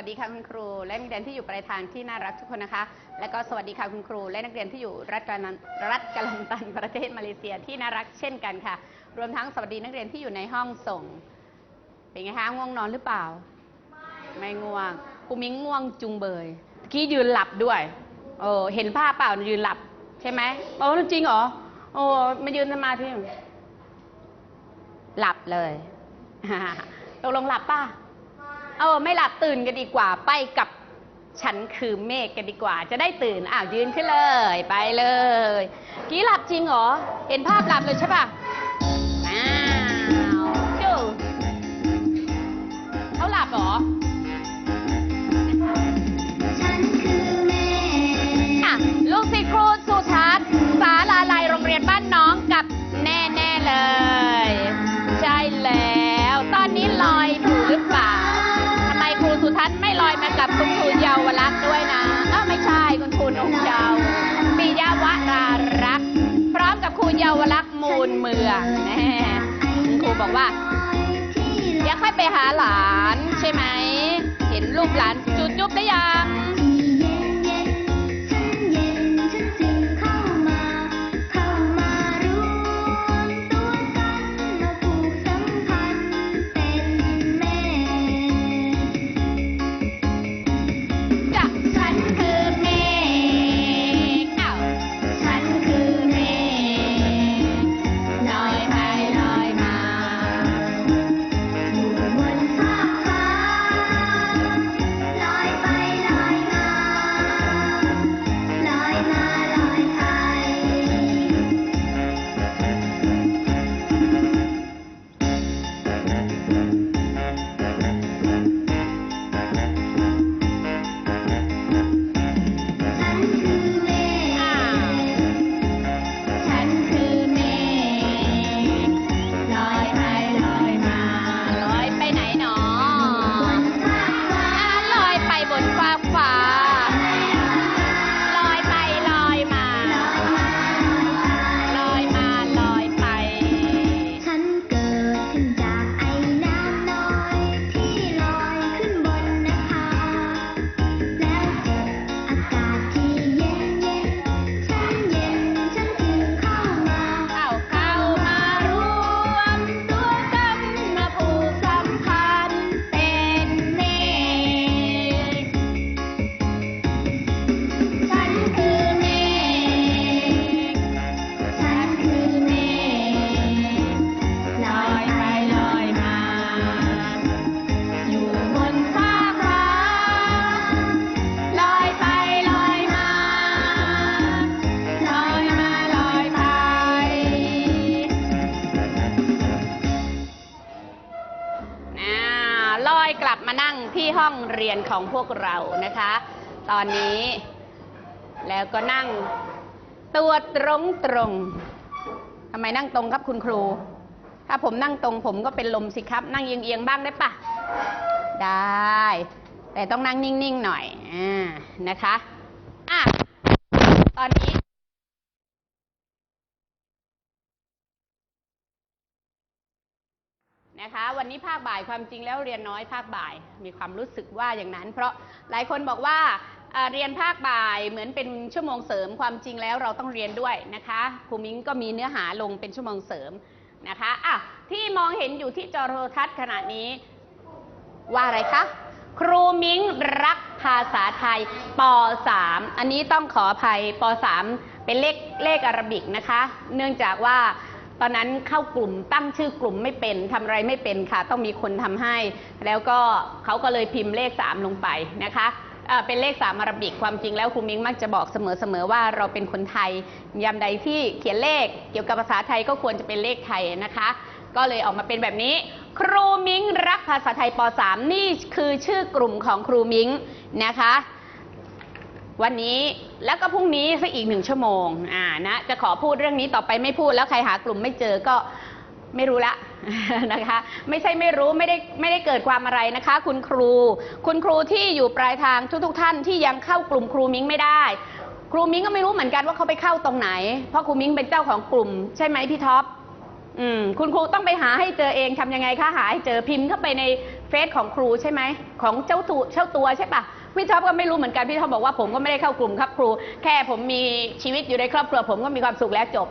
วัสดีค่ะคุณครู และนักเรียนที่อยู่ปลายทางที่น่ารักทุกคนนะคะ และก็สวัสดีค่ะคุณครู และนักเรียนที่อยู่รัฐกาลันรัฐกาลันตันประเทศมาเลเซียที่น่ารักเช่นกันค่ะ รวมทั้งสวัสดีนักเรียนที่อยู่ในห้องส่ง เป็นไงคะง่วงนอนหรือเปล่า ไม่ง่วงครูมิ้งง่วงจุงเบยกี้ยืนหลับด้วยโอ้เห็นภาพเปล่ายืนหลับใช่ไหมโอ้จริงเหรอโอ้มายืนสมาธิหลับเลยตกลงหลับป่ะ เออไม่หลับตื่นกันดีกว่า ไปกับฉันคือเมฆกันดีกว่า จะได้ตื่นอ้าวยืนขึ้นเลยไปเลย กี้หลับจริงเหรอ เห็นภาพหลับเลยใช่ปะอ้าวจูเขาหลับเหรออะลูกศิษย์ครูสุทัศน์สาลาลายโรงเรียนบ้านน้องกับแน่แน่ๆเลย ใช่แล้ว ตอนนี้ลอย เยาวรักษณ์มูลเมืองแน่คุณครูบอกว่าที่เดี๋ยวค่อยไปหาหลานใช่ไหม เห็นรูปหลานจุดจุ๊บได้ยัง ของพวกเรานะคะ ตอนนี้แล้วก็นั่งตัวตรงตรงทำไมนั่งตรงครับคุณครู ถ้าผมนั่งตรงผมก็เป็นลมสิครับ นั่งเอียงๆบ้างได้ปะได้ แต่ต้องนั่งนิ่งๆหน่อยอนะคะอะตอนนี้ นะคะ วันนี้ภาคบ่ายความจริงแล้วเรียนน้อยภาคบ่ายมีความรู้สึกว่าอย่างนั้น เพราะหลายคนบอกว่าเรียนภาคบ่ายเหมือนเป็นชั่วโมงเสริมความจริงแล้วเราต้องเรียนด้วยนะคะครูมิ้งก็มีเนื้อหาลงเป็นชั่วโมงเสริมนะคะอะที่มองเห็นอยู่ที่จอโทรทัศน์ขณะนี้ว่าอะไรคะครูมิ้งรักภาษาไทยป .3 อันนี้ต้องขออภัยป .3 เป็นเลขเลขอารบิกนะคะ เนื่องจากว่า ตอนนั้นเข้ากลุ่มตั้งชื่อกลุ่มไม่เป็นทำอะไรไม่เป็นค่ะ ต้องมีคนทำให้ แล้วก็เขาก็เลยพิมพ์เลข 3 ลงไปนะคะเอ่อเป็นเลข3อาราบิกความจริงแล้วครูมิ้งมักจะบอกเสมอๆว่าเราเป็นคนไทยยามใดที่เขียนเลขเกี่ยวกับภาษาไทยก็ควรจะเป็นเลขไทยนะคะ ก็เลยออกมาเป็นแบบนี้ ครูมิ้งรักภาษาไทยป .3 นี่คือชื่อกลุ่มของครูมิ้งนะคะ วันนี้แล้วก็พรุ่งนี้สักอีกหนึ่งชั่วโมงอ่านะจะขอพูดเรื่องนี้ต่อไปไม่พูดแล้วใครหากลุ่มไม่เจอก็ไม่รู้ละนะคะ ไม่ใช่ไม่รู้ไม่ได้ไม่ได้เกิดความอะไรนะคะ คุณครู คุณครูที่อยู่ปลายทางทุกๆท่านที่ยังเข้ากลุ่มครูมิ้งไม่ได้ ครูมิ้งก็ไม่รู้เหมือนกันว่าเขาไปเข้าตรงไหน เพราะครูมิ้งเป็นเจ้าของกลุ่ม ใช่ไหมพี่ท็อปอืมคุณครูต้องไปหาให้เจอเองทำยังไงคะหาให้เจอพิมพ์เข้าไปในเฟซของครูใช่ไหมของเจ้าตัวเจ้าตัวใช่ปะ พี่ท็อปก็ไม่รู้เหมือนกันพี่ท็อปบอกว่าผมก็ไม่ได้เข้ากลุ่มครับครู แค่ผมมีชีวิตอยู่ในครอบครัวผมก็มีความสุขแล้วจบ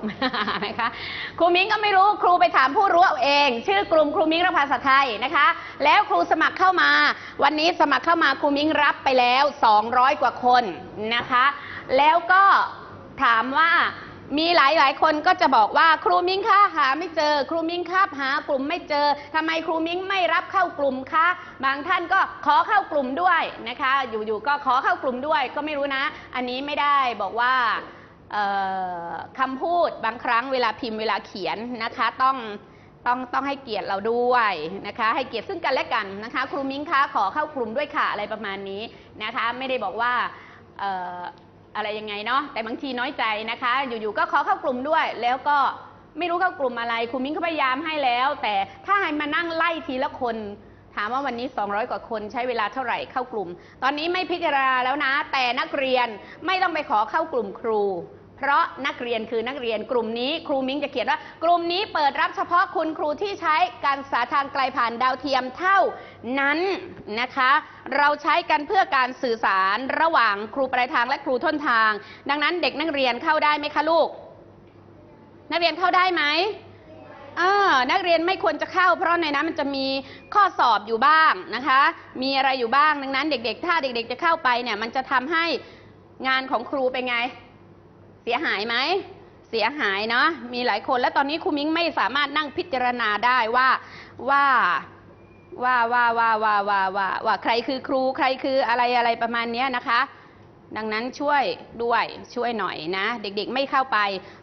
นะคะครูมิ้งก็ไม่รู้ครูไปถามผู้รู้เอาเอง ชื่อกลุ่มครูมิ้งรภาษาไทยนะคะ แล้วครูสมัครเข้ามา วันนี้สมัครเข้ามาครูมิ้งรับไปแล้ว 200 กว่าคนนะคะ แล้วก็ถามว่า มีหลายหลายคนก็จะบอกว่าครูมิ้งคะหาไม่เจอ ครูมิ้งครับหากลุ่มไม่เจอทำไมครูมิ้งไม่รับเข้ากลุ่มคะบางท่านก็ขอเข้ากลุ่มด้วยนะคะ อยู่ๆก็ขอเข้ากลุ่มด้วยก็ไม่รู้นะ อันนี้ไม่ได้บอกว่าคำพูดบางครั้งเวลาพิมพ์เวลาเขียนนะคะต้องต้องต้องให้เกียรติเราด้วยนะคะ ให้เกียรติซึ่งกันและกันนะคะ ครูมิ้งคะขอเข้ากลุ่มด้วยค่ะอะไรประมาณนี้นะคะ ไม่ได้บอกว่า อะไรยังไงเนาะแต่บางทีน้อยใจนะคะ อยู่ๆก็ขอเข้ากลุ่มด้วย แล้วก็ไม่รู้เข้ากลุ่มอะไรครูมิ้งก็พยายามให้แล้ว แต่ถ้าให้มานั่งไล่ทีละคน ถามว่าวันนี้ 200 กว่าคนใช้เวลาเท่าไหร่เข้ากลุ่ม ตอนนี้ไม่พิจารณาแล้วนะ แต่นักเรียนไม่ต้องไปขอเข้ากลุ่มครู เพราะนักเรียนคือนักเรียนกลุ่มนี้ครูมิ้งจะเขียนว่า กลุ่มนี้เปิดรับเฉพาะคุณครูที่ใช้การศึกษาทางไกลผ่านดาวเทียมเท่านั้นนะคะ เราใช้กันเพื่อการสื่อสารระหว่างครูปลายทางและครูต้นทาง ดังนั้นเด็กนักเรียนเข้าได้ไหมคะลูก นักเรียนเข้าได้ไหมเออนักเรียนไม่ควรจะเข้า เพราะในนั้นมันจะมีข้อสอบอยู่บ้างนะคะ มีอะไรอยู่บ้างดังนั้น เด็กๆ ถ้าเด็ก ๆ จะเข้าไปเนี่ยมันจะทำให้งานของครูเป็นไง สียหายไหม เสียหายเนาะมีหลายคนและตอนนี้ครูมิ้งไม่สามารถนั่งพิจารณาได้ว่าว่าว่าว่าว่าว่าว่าว่าว่าใครคือครูใครคืออะไรอะไรประมาณนี้นะคะ ดังนั้นช่วยด้วยช่วยหน่อยนะ เด็กๆไม่เข้าไป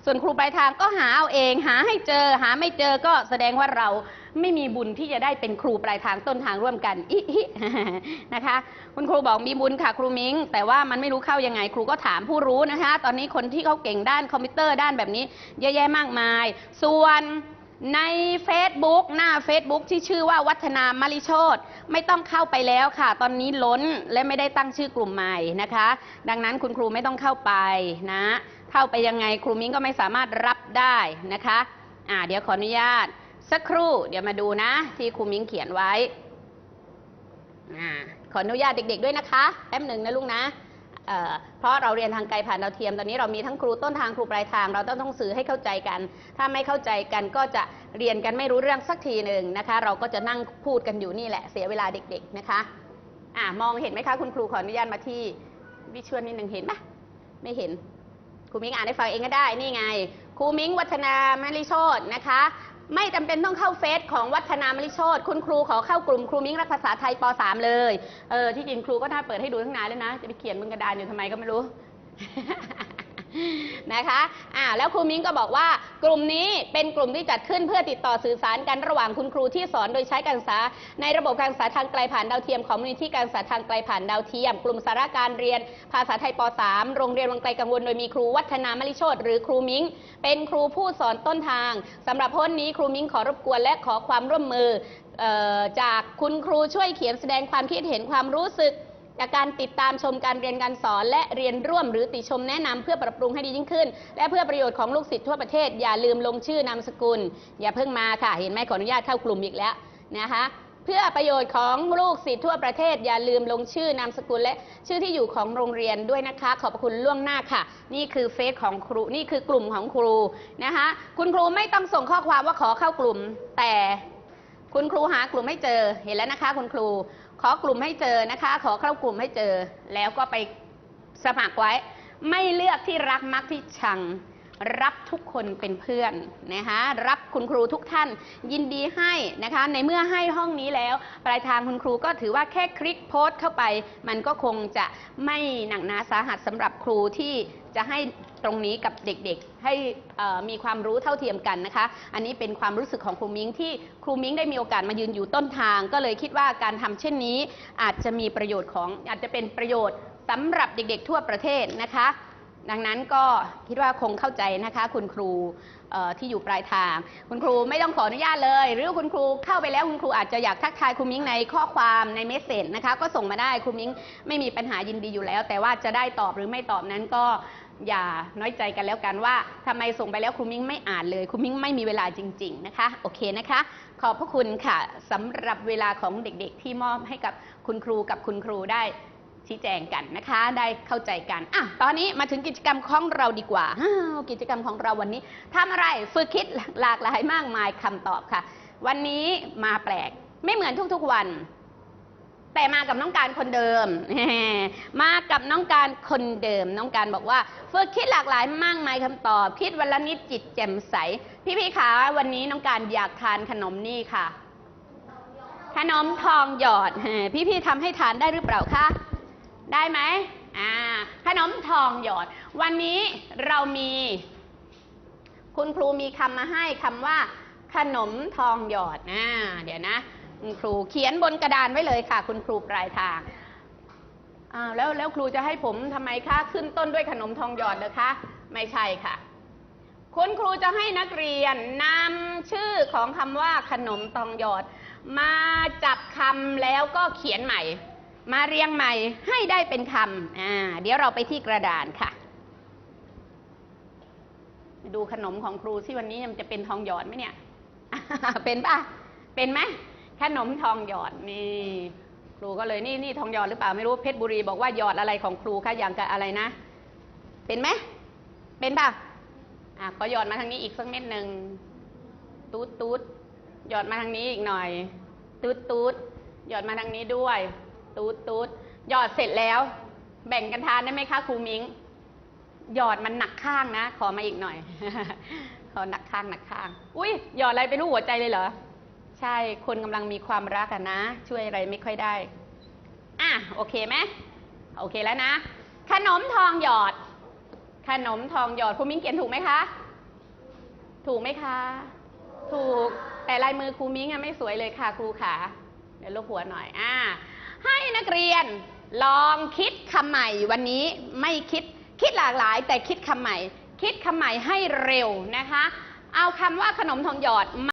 ส่วนครูปลายทางก็หาเอาเอง หาให้เจอ หาไม่เจอก็แสดงว่าเรา ไม่มีบุญที่จะได้เป็นครูปลายทางต้นทางร่วมกันอิอินะคะ คุณครูบอกมีบุญค่ะครูมิงแต่ว่ามันไม่รู้เข้ายังไงครูก็ถามผู้รู้นะคะ ตอนนี้คนที่เขาเก่งด้านคอมพิวเตอร์ด้านแบบนี้เยอะแยะมากมาย ส่วนใน Facebook หน้า Facebook ที่ชื่อว่าวัฒนามาริโชตไม่ต้องเข้าไปแล้วค่ะ ตอนนี้ล้นและไม่ได้ตั้งชื่อกลุ่มใหม่นะคะ ดังนั้นคุณครูไม่ต้องเข้าไปนะ เข้าไปยังไงครูมิ้งก็ไม่สามารถรับได้นะคะ อ่าเดี๋ยวขออนุญาต สักครู่เดี๋ยวมาดูนะ ที่ครูมิ้งเขียนไว้ขออนุญาตเด็กๆด้วยนะคะแป๊บหนึ่งนะลูกนะเเพราะเราเรียนทางไกลผ่านดาวเทียมตอนนี้เรามีทั้งครูต้นทางครูปลายทาง เราต้องต้องสื่อให้เข้าใจกัน ถ้าไม่เข้าใจกันก็จะเรียนกันไม่รู้เรื่องสักทีหนึ่งนะคะ เราก็จะนั่งพูดกันอยู่นี่แหละเสียเวลาเด็ก ๆนะคะอ่ามองเห็นไหมคะคุณครูขออนุญาตมาที่วิชวลนิดหนึ่งเห็นปะไม่เห็นครูมิ้งอ่านให้ฟังเองก็ได้นี่ไงครูมิ้งวัฒนามริโชตนะคะ ไม่จำเป็นต้องเข้าเฟซของวัฒนามริโชตคุณครูขอเข้ากลุ่มครูมิ้งรักภาษาไทยป .3 เลยเออที่จริงครูก็น่าเปิดให้ดูทั้งนานเลยนะ จะไปเขียนบนกระดานอยู่ทำไมก็ไม่รู้ นะคะอ่าแล้วครูมิ้งก็บอกว่ากลุ่มนี้เป็นกลุ่มที่จัดขึ้นเพื่อติดต่อสื่อสารกันระหว่างคุณครูที่สอนโดยใช้การศึกษา ในระบบการศึกษาทางไกลผ่านดาวเทียมของมูลนิธิการศึกษาทางไกลผ่านดาวเทียม กลุ่มสาระการเรียน ภาษาไทยป .3 โรงเรียนวังไกลกังวลโดยมีครูวัฒนามริโชตหรือครูมิ้งเป็นครูผู้สอนต้นทางสำหรับพ้นนี้ครูมิ้งขอรบกวนและขอความร่วมมือออจากคุณครูช่วยเขียนแสดงความคิดเห็นความรู้สึก จากการติดตามชมการเรียนการสอน และเรียนร่วมหรือติชมแนะนำเพื่อปรับปรุงให้ดียิ่งขึ้น และเพื่อประโยชน์ของลูกศิษย์ทั่วประเทศ อย่าลืมลงชื่อนามสกุล อย่าเพิ่งมาค่ะ เห็นไหมขออนุญาตเข้ากลุ่มอีกแล้วนะคะ เพื่อประโยชน์ของลูกศิษย์ทั่วประเทศ อย่าลืมลงชื่อนามสกุล และชื่อที่อยู่ของโรงเรียนด้วยนะคะ ขอบพระคุณล่วงหน้าค่ะ นี่คือเฟซของครูนี่คือกลุ่มของครูนะคะ คุณครูไม่ต้องส่งข้อความว่าขอเข้ากลุ่ม แต่คุณครูหากลุ่มให้เจอเห็นแล้วนะคะ คุณครู ขอกลุ่มให้เจอนะคะ ขอเข้ากลุ่มให้เจอ แล้วก็ไปสมัครไว้ ไม่เลือกที่รักมักที่ชัง รับทุกคนเป็นเพื่อนนะคะรับคุณครูทุกท่านยินดีให้นะคะ ในเมื่อให้ห้องนี้แล้ว ปลายทางคุณครูก็ถือว่าแค่คลิกโพสต์เข้าไป มันก็คงจะไม่หนักหนาสาหัสสำหรับครูที่ จะให้ตรงนี้กับเด็กๆ ให้มีความรู้เท่าเทียมกันนะคะ อันนี้เป็นความรู้สึกของครูมิ้งที่ครูมิ้งได้มีโอกาสมายืนอยู่ต้นทาง ก็เลยคิดว่าการทำเช่นนี้ อาจจะมีประโยชน์ของอาจจะเป็นประโยชน์สำหรับเด็กๆ ทั่วประเทศนะคะ ดังนั้นก็คิดว่าคงเข้าใจนะคะ คุณครูที่อยู่ปลายทาง คุณครูไม่ต้องขออนุญาตเลย หรือคุณครูเข้าไปแล้วคุณครูอาจจะอยากทักทายครูมิ้งในข้อความในเมสเซจนะคะ ก็ส่งมาได้ครูมิ้งไม่มีปัญหายินดีอยู่แล้ว แต่ว่าจะได้ตอบหรือไม่ตอบนั้นก็ อย่าน้อยใจกันแล้วกันว่าทำไมส่งไปแล้วครูมิ้งไม่อ่านเลยครูมิ้งไม่มีเวลาจริง ๆนะคะ โอเคนะคะ ขอบพระคุณค่ะสำหรับเวลาของเด็กๆ ที่มอบให้กับคุณครูกับคุณครูได้ชี้แจงกันนะคะ ได้เข้าใจกันอะตอนนี้มาถึงกิจกรรมของเราดีกว่า กิจกรรมของเราวันนี้ทำอะไรฝึกคิดหลากหลายมากมายคำตอบค่ะ วันนี้มาแปลกไม่เหมือนทุกๆวัน แต่มากับน้องการคนเดิม มากับน้องการคนเดิม น้องการบอกว่าฝึกคิดหลากหลายมากมายคำตอบ คิดวันละนิดจิตแจ่มใส พี่ๆคะวันนี้น้องการอยากทานขนมนี่ค่ะ ขนมทองหยอด พี่ๆทำให้ทานได้หรือเปล่าคะ ได้ไหมอ่า ขนมทองหยอด วันนี้เรามี คุณครูมีคำมาให้คำว่าขนมทองหยอดนะเดี๋ยวนะ คุณครูเขียนบนกระดานไว้เลยค่ะ คุณครูปลายทางอ้าวแล้วแล้วครูจะให้ผมทำไมคะขึ้นต้นด้วยขนมทองหยอดเลยคะไม่ใช่ค่ะคุณครูจะให้นักเรียนนำชื่อของคำว่าขนมทองหยอด มาจับคำแล้วก็เขียนใหม่ มาเรียงใหม่ให้ได้เป็นคำอ่าเดี๋ยวเราไปที่กระดานค่ะ ดูขนมของครูที่วันนี้มันจะเป็นทองหยอดไหมเนี่ย เป็นป่ะ เป็นไหม ขนมทองหยอดนี่ ครูก็เลยนี่นี่ทองหยอดหรือเปล่าไม่รู้เพชรบุรีบอกว่าหยอดอะไรของครูคะอย่างกับอะไรนะ เป็นไหมเป็นป่ะอะขอหยอดมาทางนี้อีกสักเม็ดหนึ่งตูดตูดหยอดมาทางนี้อีกหน่อย ตูดตูดหยอดมาทางนี้ด้วย ตูดตูดหยอดเสร็จแล้ว แบ่งกันทานได้ไหมคะครูมิงหยอดมันหนักข้างนะ ขอมาอีกหน่อย ขอหนักข้างหนักข้าง อุ้ยหยอดอะไรเป็นรูปหัวใจเลยเหรอ ช่ คนกำลังมีความรักอะนะ ช่วยอะไรไม่ค่อยได้ อะ โอเคไหมโอเคแล้วนะ ขนมทองหยอด ขนมทองหยอดครูมิ้งเขียนถูกไหมคะ ถูกไหมคะ ถูก แต่ลายมือครูมิ้งอะไม่สวยเลยค่ะ ครูขาเดี๋ยวลบหัวหน่อย อ่า ให้นักเรียนลองคิดคำใหม่วันนี้ไม่คิด คิดหลากหลาย แต่คิดคำใหม่ คิดคำใหม่ให้เร็วนะคะ เอาคำว่าขนมทองหยอด